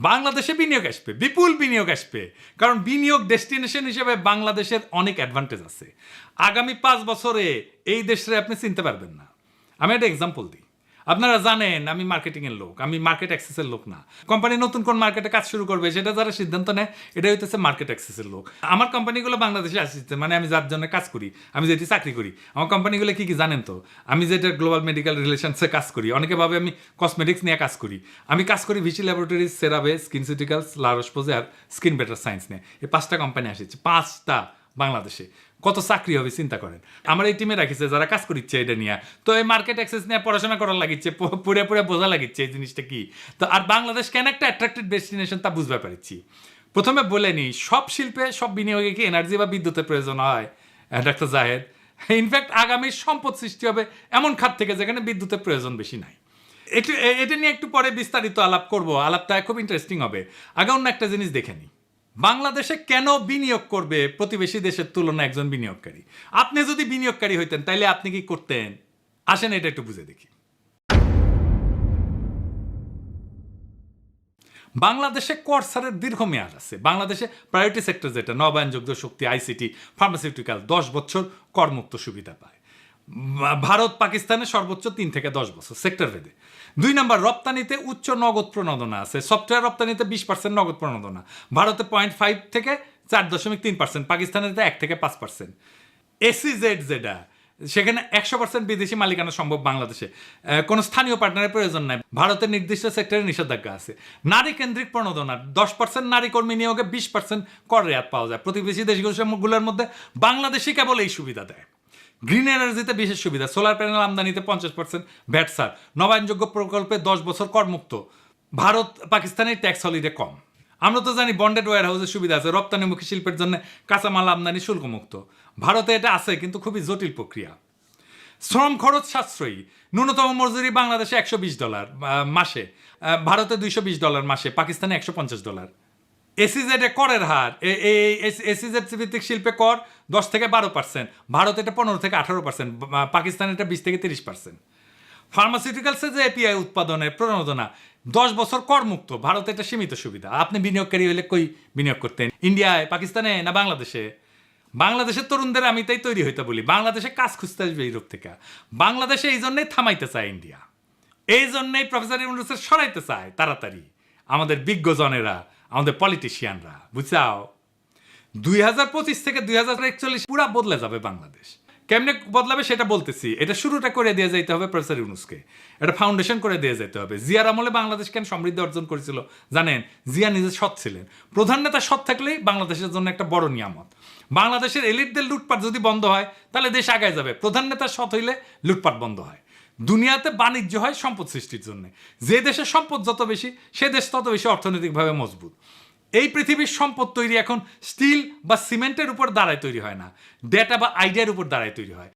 বাংলাদেশে বিনিয়োগ আসবে, বিপুল বিনিয়োগ আসবে। কারণ বিনিয়োগ ডেস্টিনেশন হিসেবে বাংলাদেশের অনেক অ্যাডভান্টেজ আছে। আগামী পাঁচ বছরে এই দেশে আপনি চিনতে পারবেন না। আমি একটা এক্সাম্পল দিই। আপনারা জানেন, আমি মার্কেটিং এর লোক, আমি মার্কেট অ্যাক্সেসের লোক না। কোম্পানি নতুন কোন মার্কেটে কাজ শুরু করবে, সেটা যারা সিদ্ধান্ত নেয় এটা হইতেছে মার্কেট অ্যাক্সেসের লোক। আমার কোম্পানিগুলো বাংলাদেশে আসছে মানে আমি যার জন্য কাজ করি, আমি যেটি চাকরি করি। আমার কোম্পানিগুলো কি কি জানেন তো? আমি যেটা গ্লোবাল মেডিকেল রিলেশনসে কাজ করি, অনেকে ভাবে আমি কসমেটিক্স নিয়ে কাজ করি। আমি কাজ করি Vichy laboratories CeraVe SkinCeuticals La Roche Posay আর স্কিন বেটার সায়েন্স নিয়ে। এই পাঁচটা কোম্পানি আসছে, পাঁচটা। বাংলাদেশে। কত চাকরি হবে চিন্তা করেন। আমার এই টিমে রাখিছে, যারা কাজ করিচ্ছে এটা নিয়ে। তো এই মার্কেট অ্যাক্সেস নিয়ে পড়াশোনা করার লাগিচ্ছে পুরে পুরে বোঝা লাগিচ্ছে এই জিনিসটা কি? তো আর বাংলাদেশ কেন একটা অ্যাট্রাক্টিভ ডেস্টিনেশন তা বুঝতে পারছি প্রথমে বলে নিই, সব শিল্পে সব বিনিয়োগে কি এনার্জি বা বিদ্যুতের প্রয়োজন হয়? ডাক্তার জাহেদ ইনফ্যাক্ট আগামী সম্পদ সৃষ্টি হবে এমন খাত থেকে যেখানে বিদ্যুতের প্রয়োজন বেশি নাই। একটু এটা নিয়ে একটু পরে বিস্তারিত আলাপ করব, আলাপটা খুব ইন্টারেস্টিং হবে। আগে অন্য একটা জিনিস দেখে নিই। বাংলাদেশে কেন বিনিয়োগ করবে প্রতিবেশী দেশের তুলনায় একজন বিনিয়োগকারী? আপনি যদি বিনিয়োগকারী হইতেন, তাইলে আপনি কি করতেন? আসেন, এটা একটু বুঝে দেখি। বাংলাদেশে করসারের দীর্ঘমেয়াদ আছে। বাংলাদেশে প্রায়োরিটি সেক্টর যেটা, নবায়নযোগ্য শক্তি আইসিটি ফার্মাসিউটিক্যাল দশ বছর করমুক্ত সুবিধা পায়। ভারত পাকিস্তানে সর্বোচ্চ তিন থেকে দশ বছর সেক্টর ভেদে। দুই নম্বর, রপ্তানিতে উচ্চ নগদ প্রণোদনা আছে। সফটওয়্যার রপ্তানিতে বিশ পার্সেন্ট নগদ প্রণোদনা। ভারতে পয়েন্ট ফাইভ থেকে চার দশমিক তিন পার্সেন্ট পাকিস্তানের এক থেকে পাঁচ পার্সেন্ট এসিজেড যেটা সেখানে একশো পার্সেন্ট বিদেশি মালিকানা সম্ভব বাংলাদেশে। কোনো স্থানীয় পার্টনারের প্রয়োজন নাই। ভারতের নির্দিষ্ট সেক্টরে নিষেধাজ্ঞা আছে। নারী কেন্দ্রিক প্রণোদনা, দশ পার্সেন্ট নারী কর্মী নিয়োগে বিশ পার্সেন্ট কর রেয়াত পাওয়া যায়। প্রতিবেশী দেশগুলোর মধ্যে বাংলাদেশই কেবল এই সুবিধা দেয়। গ্রিন এনার্জিতে বিশেষ সুবিধা সোলার প্যানেল আমদানিতে পঞ্চাশ পার্সেন্ট ভ্যাট সার নবায়নযোগ্য প্রকল্পে দশ বছর করমুক্ত। ভারত পাকিস্তানের ট্যাক্স হলিডে কম। আমরা তো জানি বন্ডেড ওয়ার হাউসের সুবিধা আছে, রপ্তানিমুখী শিল্পের জন্য কাঁচামাল আমদানি শুল্কমুক্ত। ভারতে এটা আছে, কিন্তু খুবই জটিল প্রক্রিয়া। শ্রম খরচ সাশ্রয়ী। ন্যূনতম মজুরি বাংলাদেশে একশো বিশ ডলার মাসে। ভারতে দুইশো বিশ ডলার মাসে, পাকিস্তানে একশো পঞ্চাশ ডলার। এসিজেড এ করের হার। এই এসিজেড ভিত্তিক শিল্পে কর দশ থেকে বারো পার্সেন্ট ভারত এটা পনেরো থেকে আঠারো পার্সেন্ট পাকিস্তান এটা বিশ থেকে তিরিশ পার্সেন্ট ফার্মাসিউটিক্যালসে যে এপিআই উৎপাদনের প্রণোদনা, দশ বছর করমুক্ত। ভারতে এটা সীমিত সুবিধা। আপনি বিনিয়োগকারী হলে কই বিনিয়োগ করতেন? ইন্ডিয়ায়, পাকিস্তানে না বাংলাদেশে? বাংলাদেশের তরুণদের আমি তাই তৈরি হইতে বলি, বাংলাদেশে কাজ খুঁজতে আসবে ইউরোপ থেকে। বাংলাদেশে এই জন্যই থামাইতে চায় ইন্ডিয়া। এই জন্যই প্রফেসর ইউনুসের সরাইতে চায় তাড়াতাড়ি। আমাদের বিজ্ঞজনেরা আমাদের পলিটিশিয়ানরা বুঝছাও? দুই হাজার পঁচিশ থেকে দুই হাজার একচল্লিশ পুরা বদলে যাবে বাংলাদেশ। কেমনে বদলাবে সেটা বলতেছি। এটা শুরুটা করে দিয়ে যেতে হবে প্রফেসর ইউনুসকে। এটা ফাউন্ডেশন করে দিয়ে যেতে হবে। জিয়ার আমলে বাংলাদেশ কেন সমৃদ্ধি অর্জন করেছিল? জানেন, জিয়া নিজে সৎ ছিলেন। প্রধান নেতা সৎ থাকলেই বাংলাদেশের জন্য একটা বড় নিয়ামত। বাংলাদেশের এলিটদের লুটপাট যদি বন্ধ হয়, তাহলে দেশ আগায় যাবে। প্রধান নেতা সৎ হইলে লুটপাট বন্ধ হয়। দুনিয়াতে বাণিজ্য হয় সম্পদ সৃষ্টির জন্য। যে দেশের সম্পদ যত বেশি, সে দেশ তত বেশি অর্থনৈতিকভাবে মজবুত। এই পৃথিবীর সম্পদ তৈরি এখন স্টিল বা সিমেন্টের উপর দ্বারাই তৈরি হয় না। ডেটা বা আইডিয়ার উপর দ্বারাই তৈরি হয়।